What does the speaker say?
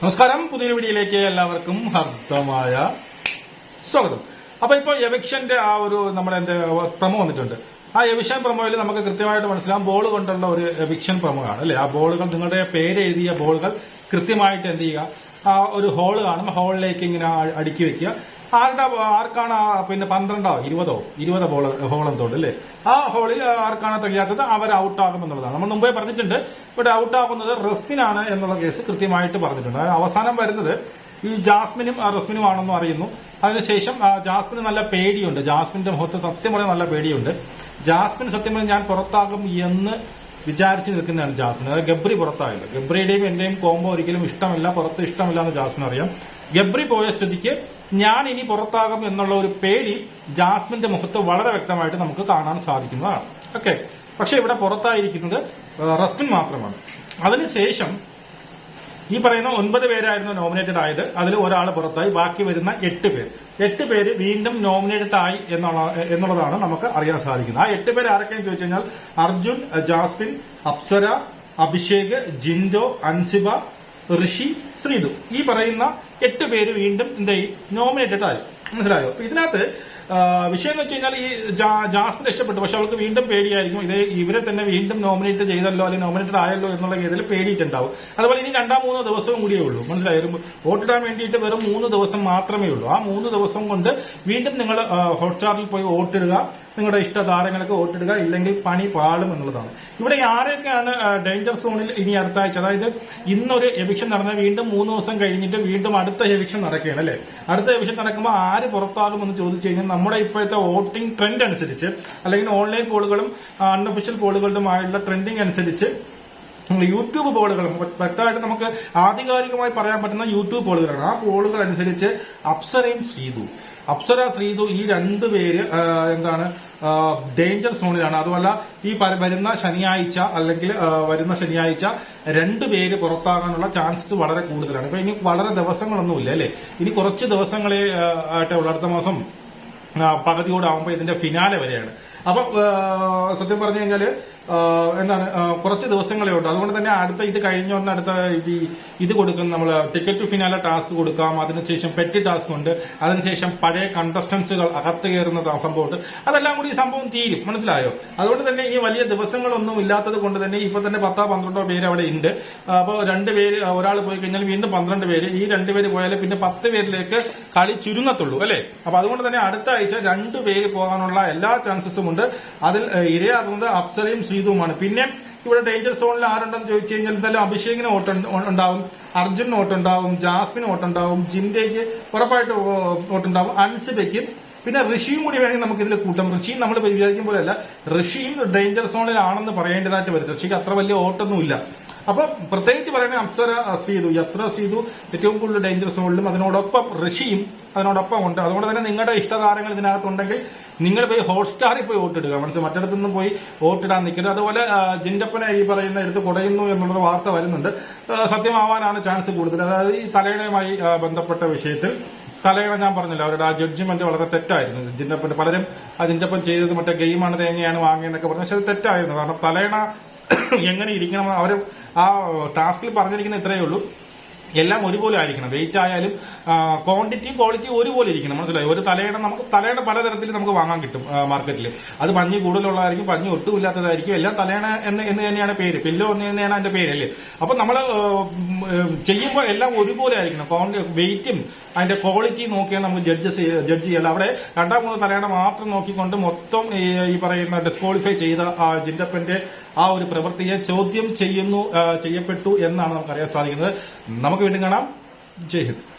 നമസ്കാരം. പുതിയൊരു വീഡിയോയിലേക്ക് എല്ലാവർക്കും ഹർദ്ദമായ സ്വാഗതം. അപ്പൊ ഇപ്പൊ എവിക്ഷന്റെ ആ ഒരു നമ്മുടെ എന്താ പ്രമോ വന്നിട്ടുണ്ട്. ആ എവിക്ഷൻ പ്രമോയിൽ നമുക്ക് കൃത്യമായിട്ട് മനസ്സിലാവും. ബോൾ കൊണ്ടുള്ള ഒരു എവിക്ഷൻ പ്രമോ ആണ് അല്ലെ? ആ ബോളുകൾ നിങ്ങളുടെ പേര് എഴുതിയ ബോളുകൾ കൃത്യമായിട്ട് എന്ത് ചെയ്യുക? ആ ഒരു ഹോൾ കാണും. ഹോളിലേക്ക് ഇങ്ങനെ അടുക്കി വെക്കുക. ആരുടെ ആർക്കാണ് പിന്നെ പന്ത്രണ്ടോ ഇരുപതോ ഇരുപത് ഹോൾ തോണ്ട് അല്ലേ ആ ഹോളിൽ ആർക്കാണ് തികയാത്തത് അവർ ഔട്ടാകും എന്നുള്ളതാണ് നമ്മൾ മുമ്പേ പറഞ്ഞിട്ടുണ്ട് ഇവിടെ ഔട്ടാകുന്നത് റസ്മിനാണ് എന്നുള്ള കേസ് കൃത്യമായിട്ട് പറഞ്ഞിട്ടുണ്ട്. അവസാനം വരുന്നത് ഈ ജാസ്മിനും റസ്മിനും ആണെന്ന് അറിയുന്നു അതിനുശേഷം ജാസ്മിന് നല്ല പേടിയുണ്ട്. ജാസ്മിന്റെ മുഖത്ത് സത്യം പറഞ്ഞാൽ നല്ല പേടിയുണ്ട്. ജാസ്മിൻ സത്യം പറഞ്ഞാൽ ഞാൻ പുറത്താകും എന്ന് വിചാരിച്ച് നിൽക്കുന്നതാണ് ജാസ്മിൻ. അതായത് ഗബ്രി പുറത്തായില്ല. ഗബ്രിയുടെയും എന്റെയും കോംബോ ഒരിക്കലും ഇഷ്ടമല്ല പുറത്ത് ഇഷ്ടമില്ല എന്ന് ജാസ്മിൻ അറിയാം. ഗബ്രി പോയ സ്ഥിതിക്ക് ഞാൻ ഇനി പുറത്താകും എന്നുള്ള ഒരു പേടി ജാസ്മിന്റെ മുഖത്ത് വളരെ വ്യക്തമായിട്ട് നമുക്ക് കാണാൻ സാധിക്കുന്നതാണ്. ഓക്കെ പക്ഷെ ഇവിടെ പുറത്തായിരിക്കുന്നത് റസ്മിൻ മാത്രമാണ്. അതിനുശേഷം ഈ പറയുന്ന ഒൻപത് പേരായിരുന്നു നോമിനേറ്റഡ് ആയത്. അതിൽ ഒരാൾ പുറത്തായി ബാക്കി വരുന്ന എട്ട് പേർ എട്ട് പേര് വീണ്ടും നോമിനേറ്റഡ് ആയി എന്നുള്ള എന്നുള്ളതാണ് നമുക്ക് അറിയാൻ സാധിക്കുന്നത്. ആ എട്ട് പേര് ആരൊക്കെയെന്ന് ചോദിച്ചു കഴിഞ്ഞാൽ അർജുൻ ജാസ്മിൻ അപ്സര അഭിഷേക് ജിൻഡോ അൻസിബ ഋഷി ശ്രീതു. ഈ പറയുന്ന എട്ട് പേര് വീണ്ടും എന്തായി നോമിനേറ്റഡ് ആയി. മനസ്സിലായോ? ഇതിനകത്ത് വിഷയം എന്ന് വെച്ച് കഴിഞ്ഞാൽ ഈ ജാസ്മിൻ രക്ഷപ്പെട്ടു. പക്ഷെ അവൾക്ക് വീണ്ടും പേടിയായിരിക്കും. ഇത് ഇവരെ തന്നെ വീണ്ടും നോമിനേറ്റ് ചെയ്തല്ലോ അല്ലെങ്കിൽ നോമിനേറ്റഡ് ആയല്ലോ എന്നുള്ള രീതിയിൽ പേടിയിട്ടുണ്ടാവും. അതുപോലെ ഇനി രണ്ടാം മൂന്നോ ദിവസവും കൂടിയേ ഉള്ളൂ. മനസ്സിലായോ? വോട്ടിടാൻ വേണ്ടിയിട്ട് വെറും മൂന്ന് ദിവസം മാത്രമേ ഉള്ളൂ. ആ മൂന്ന് ദിവസം കൊണ്ട് വീണ്ടും നിങ്ങൾ ഹോട്ട്സ്റ്റാറിൽ പോയി വോട്ടിടുക. നിങ്ങളുടെ ഇഷ്ട താരങ്ങൾക്ക് വോട്ടിടുക. ഇല്ലെങ്കിൽ പണി പാളും എന്നുള്ളതാണ്. ഇവിടെ ആരൊക്കെയാണ് ഡേഞ്ചർ സോണിൽ ഇനി അടുത്ത ആഴ്ച അതായത് ഇന്നൊരു എവിക്ഷൻ നടന്ന വീണ്ടും മൂന്ന് ദിവസം കഴിഞ്ഞിട്ട് വീണ്ടും അടുത്ത എവിക്ഷൻ നടക്കുകയാണ് അല്ലെ? അടുത്ത എവിക്ഷൻ നടക്കുമ്പോൾ ആര് പുറത്താകുമെന്ന് ചോദിച്ചു കഴിഞ്ഞാൽ നമ്മുടെ ഇപ്പോഴത്തെ വോട്ടിംഗ് ട്രെൻഡ് അനുസരിച്ച് അല്ലെങ്കിൽ ഓൺലൈൻ പോളുകളും അൺഒഫീഷ്യൽ പോളുകളുമായുള്ള ട്രെൻഡിങ് അനുസരിച്ച് യൂട്യൂബ് പോളുകളും വ്യക്തമായിട്ട് നമുക്ക് ആധികാരികമായി പറയാൻ പറ്റുന്ന യൂട്യൂബ് പോളുകളാണ്. ആ പോളുകൾ അനുസരിച്ച് അപ്സരയും ശ്രീതു. അപ്സര ശ്രീതു ഈ രണ്ടു പേര് എന്താണ് ഡേഞ്ചർ സോണിലാണ് അതുമല്ല ഈ വരുന്ന ശനിയാഴ്ച അല്ലെങ്കിൽ വരുന്ന ശനിയാഴ്ച രണ്ടു പേര് പുറത്താകാനുള്ള ചാൻസസ് വളരെ കൂടുതലാണ്. ഇപ്പൊ ഇനി വളരെ ദിവസങ്ങളൊന്നുമില്ല അല്ലെ? ഇനി കുറച്ച് ദിവസങ്ങളെ ആയിട്ടേ അടുത്ത മാസം പകുതിയോടാവുമ്പോൾ ഇതിന്റെ ഫിനാലെ വരെയാണ്. അപ്പൊ സത്യം പറഞ്ഞു കഴിഞ്ഞാൽ എന്താണ് കുറച്ച് ദിവസങ്ങളേ ഉണ്ട് അതുകൊണ്ട് തന്നെ അടുത്ത ഇത് കഴിഞ്ഞ ഒന്ന് അടുത്ത ഈ ഇത് കൊടുക്കുന്ന നമ്മൾ ടിക്കറ്റ് ടു ഫിനാലെ ടാസ്ക് കൊടുക്കാം. അതിനുശേഷം പെറ്റി ടാസ്ക് ഉണ്ട്. അതിനുശേഷം പഴയ കണ്ടസ്റ്റൻസുകൾ അകത്ത് കയറുന്ന സംഭവമുണ്ട്. അതെല്ലാം കൂടി ഈ സംഭവം തീരും. മനസ്സിലായോ? അതുകൊണ്ട് തന്നെ ഈ വലിയ ദിവസങ്ങളൊന്നും ഇല്ലാത്തത് കൊണ്ട് തന്നെ ഇപ്പൊ തന്നെ പത്തോ പന്ത്രണ്ടോ പേര് അവിടെ ഉണ്ട്. അപ്പോൾ രണ്ട് പേര് ഒരാൾ പോയി കഴിഞ്ഞാൽ വീണ്ടും പന്ത്രണ്ട് പേര്. ഈ രണ്ട് പേര് പോയാൽ പിന്നെ പത്ത് പേരിലേക്ക് കളി ചുരുങ്ങത്തുള്ളൂ. അല്ലെ? അപ്പൊ അതുകൊണ്ട് തന്നെ അടുത്ത ആഴ്ച രണ്ട് പേര് പോകാനുള്ള എല്ലാ ചാൻസസും അതിൽ ഏഹ്, ഇരയാകുന്നത് അപ്സരയും ശ്രീതുവുമാണ്. പിന്നെ ഇവിടെ ഡേഞ്ചർ സോണിൽ ആരുണ്ടെന്ന് ചോദിച്ചു കഴിഞ്ഞാൽ എന്തായാലും അഭിഷേകിന് ഓട്ട് ഉണ്ടാവും. അർജുന് ഓട്ടുണ്ടാവും ജാസ്മിന് ഓട്ടുണ്ടാവും ജിൻഡേക്ക് ഉറപ്പായിട്ട് ഓട്ടുണ്ടാവും അൻസിബയ്ക്ക് പിന്നെ ഋഷിയും കൂടി വേണമെങ്കിൽ നമുക്ക് ഇതിൽ കൂട്ടം. ഋഷിയും നമ്മൾ വിചാരിക്കും പോലെയല്ല. ഋഷിയും ഡേഞ്ചർ സോണിലാണെന്ന് പറയേണ്ടതായിട്ട് വരും. ഋഷിക്ക് അത്ര വലിയ ഓട്ടൊന്നുമില്ല അപ്പൊ പ്രത്യേകിച്ച് പറയണേ അപ്സര സീതു അപ്സര സീതു ഏറ്റവും കൂടുതൽ ഡേഞ്ചർ സോണിലും അതിനോടൊപ്പം ഋഷിയും അതിനോടൊപ്പം ഉണ്ട്. അതുകൊണ്ട് തന്നെ നിങ്ങളുടെ ഇഷ്ടതാരങ്ങൾ ഇതിനകത്തുണ്ടെങ്കിൽ നിങ്ങൾ പോയി ഹോട്ട്സ്റ്റാറിൽ പോയി വോട്ടിടുക മനസ്സിൽ മറ്റിടത്തുനിന്നും പോയി വോട്ടിടാൻ നിൽക്കരുത്. അതുപോലെ ജിൻഡപ്പനെ ഈ പറയുന്ന എടുത്ത് കുടയുന്നു എന്നുള്ള വാർത്ത വരുന്നുണ്ട്. സത്യമാവാനാണ് ചാൻസ് കൂടുതൽ. അതായത് ഈ തലയണയുമായി ബന്ധപ്പെട്ട വിഷയത്തിൽ തലയണ ഞാൻ പറഞ്ഞില്ല. അവരുടെ ആ ജഡ്ജ്മെന്റ് വളരെ തെറ്റായിരുന്നു. ജിന്നപ്പം പലരും ആ ജിൻഡപ്പൻ ചെയ്തത് മറ്റേ ഗെയിമാണ് തേങ്ങയാണ് വാങ്ങിയെന്നൊക്കെ പറഞ്ഞു. പക്ഷെ അത് തെറ്റായിരുന്നു. കാരണം തലേണ എങ്ങനെ ഇരിക്കണം അവർ ആ ടാസ്കിൽ പറഞ്ഞിരിക്കുന്ന ഇത്രയേ ഉള്ളൂ. എല്ലാം ഒരുപോലെ ആയിരിക്കണം. വെയിറ്റ് ആയാലും ക്വാണ്ടിറ്റിയും ക്വാളിറ്റിയും ഒരുപോലെ ഇരിക്കണം. മനസ്സിലായി? ഒരു തലയുടെ നമുക്ക് തലയുടെ പലതരത്തിൽ നമുക്ക് വാങ്ങാൻ കിട്ടും മാർക്കറ്റിൽ അത് പഞ്ഞി കൂടുതലുള്ളതായിരിക്കും പഞ്ഞി ഒട്ടും ഇല്ലാത്തതായിരിക്കും. എല്ലാം തലയണ എന്ന് എന്ന് തന്നെയാണ് പേര്. പില്ലോ എന്ന് തന്നെയാണ് അതിന്റെ പേര് അല്ലേ? അപ്പൊ നമ്മൾ ചെയ്യുമ്പോൾ എല്ലാം ഒരുപോലെ ആയിരിക്കണം. ക്വാണ്ടി വെയിറ്റും അതിന്റെ ക്വാളിറ്റി നോക്കിയാൽ നമുക്ക് ജഡ്ജസ് ജഡ്ജ് ചെയ്യണം അവിടെ രണ്ടാം മൂന്ന് തലയുടെ മാത്രം നോക്കിക്കൊണ്ട് മൊത്തം ഈ പറയുന്ന ഡിസ്ക്വാളിഫൈ ചെയ്ത ജിൻഡപ്പന്റെ ആ ഒരു പ്രവൃത്തിയെ ചോദ്യം ചെയ്യുന്നു ചെയ്യപ്പെട്ടു എന്നാണ് നമുക്കറിയാൻ സാധിക്കുന്നത്. നമുക്ക് വീണ്ടും കാണാം. ജയ് ഹിന്ദ്.